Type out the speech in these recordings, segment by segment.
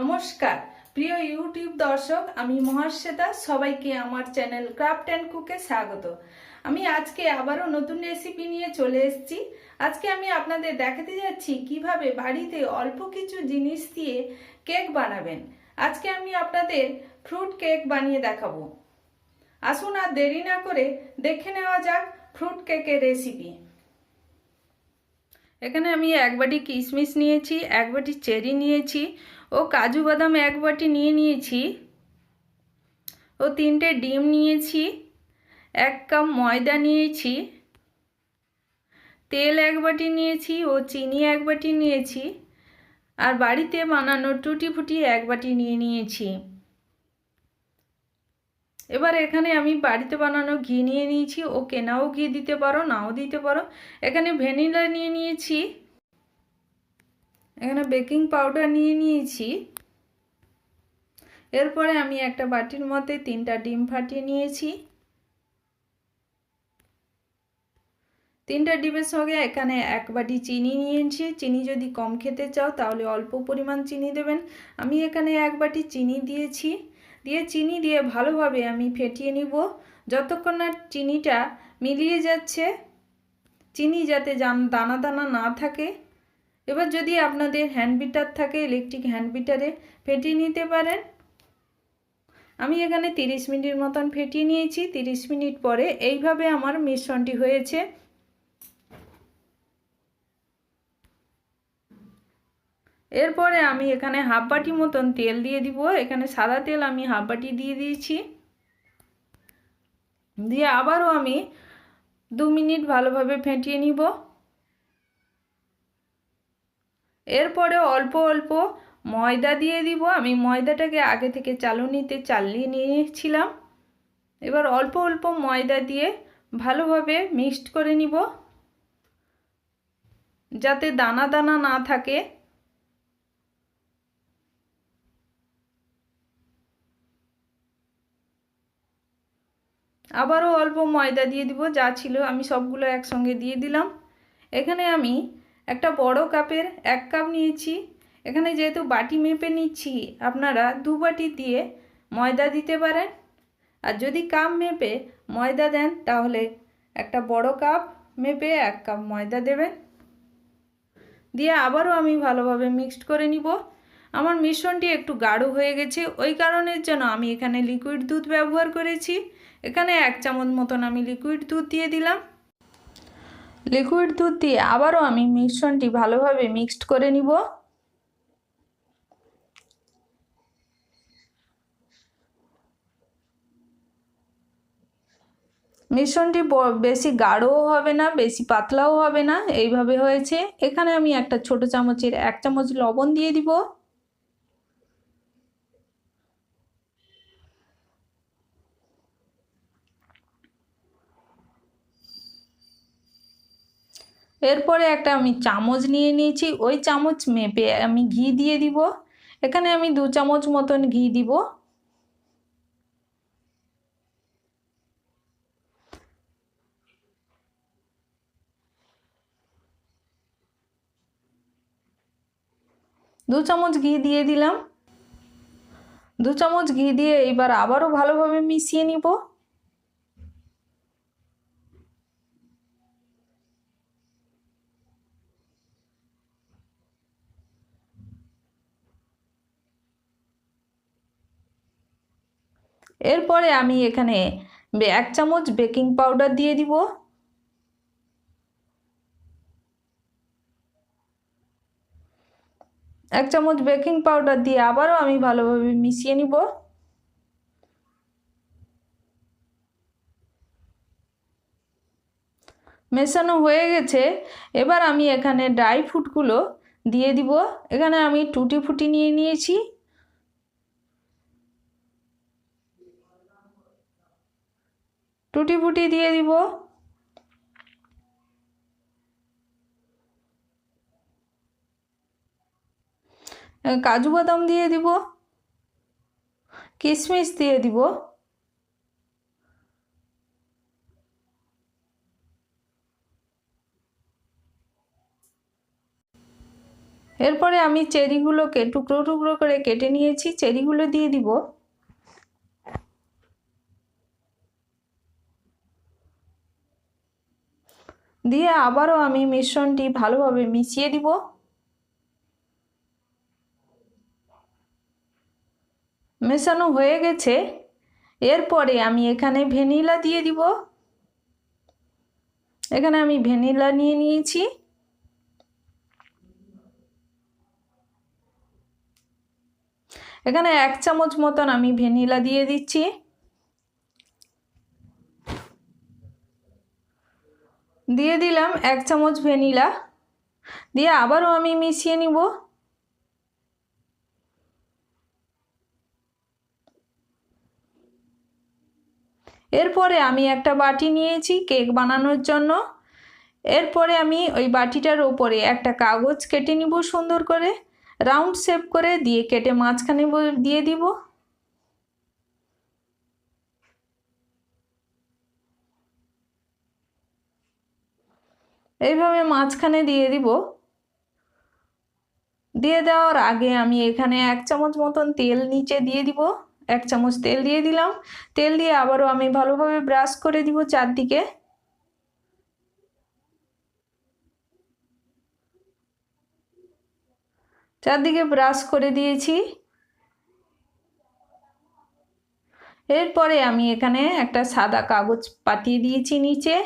নমস্কার। প্রিয় ইউটিউব দর্শক, আমি মহাশ্বেতা। সবাইকে আমার চ্যানেল ক্রাফট অ্যান্ড কুকে স্বাগত। আমি আজকে আবারও নতুন রেসিপি নিয়ে চলে এসেছি। আজকে আমি আপনাদের দেখাতে যাচ্ছি কীভাবে বাড়িতে অল্প কিছু জিনিস দিয়ে কেক বানাবেন। আজকে আমি আপনাদের ফ্রুট কেক বানিয়ে দেখাবো। আসুন আর দেরি না করে দেখে নেওয়া যাক ফ্রুট কেকের রেসিপি। এখানে আমি এক বাটি কিশমিশ নিয়েছি, এক বাটি চেরি নিয়েছি ও কাজু বাদাম এক বাটি নিয়ে নিয়েছি। ও তিনটে ডিম নিয়েছি। এক কাপ ময়দা নিয়েছি। তেল এক বাটি নিয়েছি ও চিনি এক বাটি নিয়েছি। আর বাড়িতে বানানো টুটি ফুটি এক বাটি নিয়ে নিয়েছি। এবার এখানে আমি বাড়িতে বানানো ঘি নিয়ে নিয়েছি। ও কেনাও ঘি দিতে পারো, নাও দিতে পারো। এখানে ভ্যানিলা নিয়ে নিয়েছি। এখানে বেকিং পাউডার নিয়ে নিয়েছি। এরপরে আমি একটা বাটির মধ্যে তিনটা ডিম ফাটিয়ে নিয়েছি। তিনটা ডিমের সঙ্গে এখানে এক বাটি চিনি নিয়েছি। চিনি যদি কম খেতে চাও তাহলে অল্প পরিমাণ চিনি দেবেন। আমি এখানে এক বাটি চিনি দিয়েছি। দিয়ে চিনি দিয়ে ভালোভাবে আমি ফেটিয়ে নিব। যতক্ষণ না চিনিটা মিলিয়ে যাচ্ছে, চিনি যাতে দানা দানা না থাকে এবার যদি আপনাদের হ্যান্ড বিটার থাকে ইলেকট্রিক হ্যান্ড বিটারে ফেটিয়ে নিতে পারেন। আমি এখানে তিরিশ মিনিট মতন ফেটিয়ে নিয়েছি। তিরিশ মিনিট পরে এইভাবে আমার মিশ্রণটি হয়েছে। এরপরে আমি এখানে হাফ বাটি মতন তেল দিয়ে দিব। এখানে সাদা তেল আমি হাফ বাটি দিয়ে দিয়েছি। দিয়ে আবারও আমি দু মিনিট ভালোভাবে ফেটিয়ে নিব। এরপরে অল্প অল্প ময়দা দিয়ে দিব। আমি ময়দাটাকে আগে থেকে চালুনিতে চালিয়ে নিয়েছিলাম। এবার অল্প অল্প ময়দা দিয়ে ভালোভাবে মিক্সড করে নিব। যাতে দানা দানা না থাকে। আবারও অল্প ময়দা দিয়ে দিব। যা ছিল আমি সবগুলো একসঙ্গে দিয়ে দিলাম। এখানে আমি একটা বড় কাপের এক কাপ নিয়েছি। এখানে যেহেতু বাটি মেপে নিচ্ছি, আপনারা দু বাটি দিয়ে ময়দা দিতে পারেন। আর যদি কাপ মেপে ময়দা দেন, তাহলে একটা বড় কাপ মেপে এক কাপ ময়দা দেবেন। দিয়ে আবারও আমি ভালোভাবে মিক্সড করে নিব। আমার মিশ্রণটি একটু গাঢ় হয়ে গেছে, ওই কারণের জন্য আমি এখানে লিকুইড দুধ ব্যবহার করেছি। এখানে এক চামচ মতন আমি লিকুইড দুধ দিয়ে দিলাম। লিকুইড দুধ দিয়ে আবারও আমি মিশ্রণটি ভালোভাবে মিক্সড করে নিব। মিশ্রণটি বেশি গাঢ়ও হবে না, বেশি পাতলাও হবে না, এইভাবে হয়েছে। এখানে আমি একটা ছোট চামচের এক চামচ লবণ দিয়ে দিব। এরপরে একটা আমি চামচ নিয়ে নিয়েছি, ওই চামচ মেপে আমি ঘি দিয়ে দিব। এখানে আমি দু চামচ মতন ঘি দিব। দু চামচ ঘি দিয়ে দিলাম। দু চামচ ঘি দিয়ে এবার আবারও ভালোভাবে মিশিয়ে নিব। এরপরে আমি এখানে এক চামচ বেকিং পাউডার দিয়ে দিব। এক চামচ বেকিং পাউডার দিয়ে আবারও আমি ভালোভাবে মিশিয়ে নিব। মেশানো হয়ে গেছে। এবার আমি এখানে ড্রাই ফ্রুটগুলো দিয়ে দিব। এখানে আমি টুটি ফুটি নিয়ে নিয়েছি। টুটি ফুটি দিয়ে দিব। কাজু বাদাম দিয়ে দিব। কিশমিশ দিয়ে দিব। এরপরে আমি চেরিগুলোকে টুকরো টুকরো করে কেটে নিয়েছি। চেরিগুলো দিয়ে দিব। দিয়ে আবারও আমি মিশ্রণটি ভালোভাবে মিশিয়ে দিব। মেশানো হয়ে গেছে। এরপরে আমি এখানে ভ্যানিলা দিয়ে দিব। এখানে আমি ভ্যানিলা নিয়ে নিয়েছি। এখানে এক চামচ মতন আমি ভ্যানিলা দিয়ে দিচ্ছি। দিয়ে দিলাম এক চামচ ভ্যানিলা। দিয়ে আবারও আমি মিশিয়ে নিব। এরপরে আমি একটা বাটি নিয়েছি কেক বানানোর জন্য। এরপরে আমি ওই বাটিটার ওপরে একটা কাগজ কেটে নিব সুন্দর করে। রাউন্ড শেপ করে দিয়ে কেটে মাঝখানে দিয়ে দিব। এইভাবে মাঝখানে দিয়ে দিব। দিয়ে দেওয়ার আগে আমি এখানে এক চামচ মতন তেল নিচে দিয়ে দিব। এক চামচ তেল দিয়ে দিলাম। তেল দিয়ে আবারও আমি ভালোভাবে ব্রাশ করে দিব চারদিকে। চারদিকে ব্রাশ করে দিয়েছি। এরপরে আমি এখানে একটা সাদা কাগজ পাতিয়ে দিয়েছি নিচে।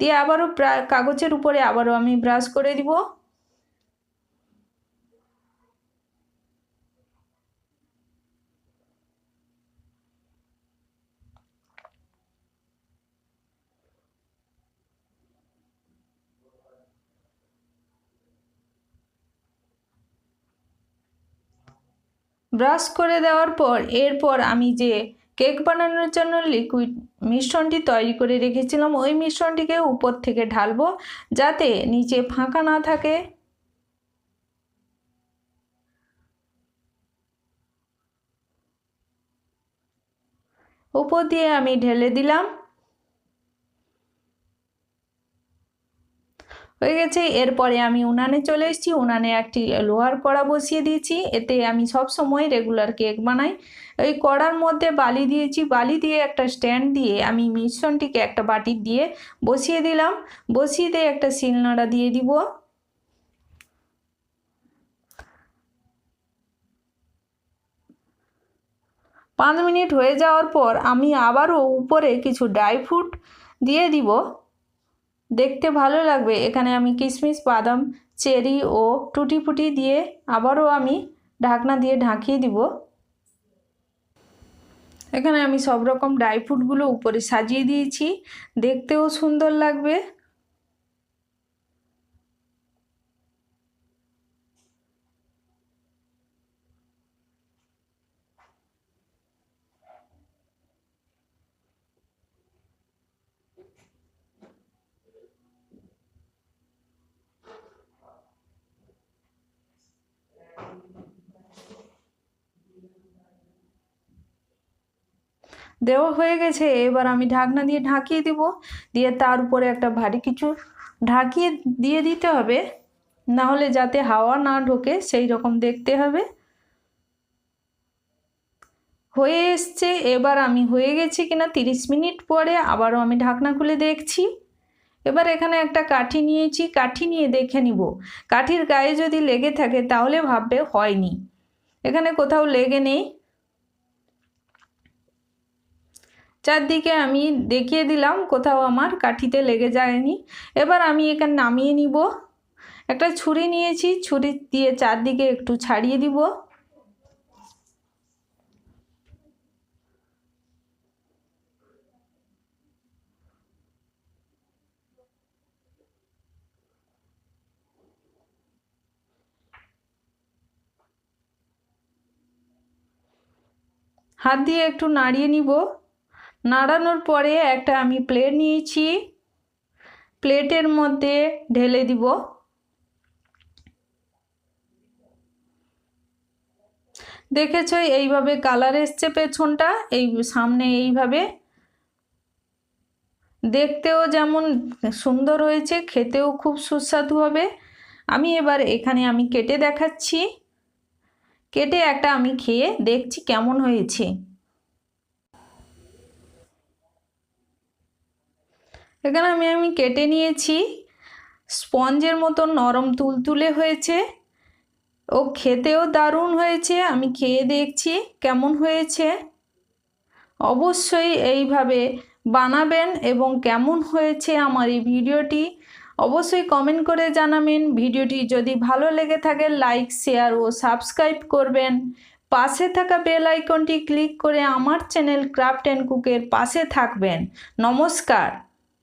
দিয়ে আবারও কাগজের উপরে আবারও আমি ব্রাশ করে দিব। ব্রাশ করে দেওয়ার পর, এরপর আমি যে কেক বানানোর জন্য লিকুইড মিশ্রণটি তৈরি করে রেখেছিলাম। ওই মিশ্রণটিকে উপর থেকে ঢালবো যাতে নিচে ফাঁকা না থাকে। উপর দিয়ে আমি ঢেলে দিলাম। হয়ে গেছে। এরপরে আমি উনানে চলে এসেছি। উনানে একটি লোহার কড়া বসিয়ে দিয়েছি। এতে আমি সব সময় রেগুলার কেক বানাই। ওই কড়ার মধ্যে বালি দিয়েছি। বালি দিয়ে একটা স্ট্যান্ড দিয়ে আমি মিশ্রণটিকে একটা বাটি দিয়ে বসিয়ে দিলাম। বসিয়ে দিয়ে একটা শিলনোড়া দিয়ে দিব। পাঁচ মিনিট হয়ে যাওয়ার পর আমি আবারও উপরে কিছু ড্রাই ফ্রুট দিয়ে দিব। দেখতে ভালো লাগবে। এখানে আমি কিশমিশ, বাদাম, চেরি ও টুটি ফুটি দিয়ে আবারও আমি ঢাকনা দিয়ে ঢাকিয়ে দিব। এখানে আমি সব রকম ড্রাই ফ্রুটগুলো উপরে সাজিয়ে দিয়েছি। দেখতেও সুন্দর লাগবে। দেওয়া হয়ে গেছে। এবার আমি ঢাকনা দিয়ে ঢাকিয়ে দিব। দিয়ে তার উপরে একটা ভারী কিছু ঢাকিয়ে দিয়ে দিতে হবে। না হলে যাতে হাওয়া না ঢোকে, সেই রকম দেখতে হবে। হয়ে এসছে। এবার আমি হয়ে গেছি কিনা তিরিশ মিনিট পরে আবারও আমি ঢাকনা খুলে দেখছি। এবার এখানে একটা কাঠি নিয়েছি। কাঠি নিয়ে দেখে নিব। কাঠির গায়ে যদি লেগে থাকে, তাহলে ভাববে হয়নি। এখানে কোথাও লেগে নেই। চারদিকে আমি দেখিয়ে দিলাম, কোথাও আমার কাঠিতে লেগে যায়নি। এবার আমি এখানে নামিয়ে নিব। একটা ছুরি নিয়েছি, ছুরি দিয়ে চারদিকে একটু ছাড়িয়ে দিব। হাত দিয়ে একটু নাড়িয়ে নিব। নাড়ানোর পরে একটা আমি প্লেট নিয়েছি। প্লেটের মধ্যে ঢেলে দিব। দেখেছ এইভাবে কালার এসছে পেছনটা? এই সামনে এইভাবে। দেখতেও যেমন সুন্দর হয়েছে, খেতেও খুব সুস্বাদু হবে। আমি এবার এখানে আমি কেটে দেখাচ্ছি। কেটে একটা আমি খেয়ে দেখছি কেমন হয়েছে। এখানে আমি আমি কেটে নিয়েছি। স্পঞ্জের মতো নরম তুলতুলে হয়েছে। ও খেতেও দারুণ হয়েছে। আমি খেয়ে দেখছি কেমন হয়েছে। অবশ্যই এইভাবে বানাবেন এবং কেমন হয়েছে আমার এই ভিডিওটি অবশ্যই কমেন্ট করে জানাবেন। ভিডিওটি যদি ভালো লেগে থাকে, লাইক, শেয়ার ও সাবস্ক্রাইব করবেন। পাশে থাকা বেল আইকনটি ক্লিক করে আমার চ্যানেল ক্রাফট অ্যান্ড কুকের পাশে থাকবেন। নমস্কার।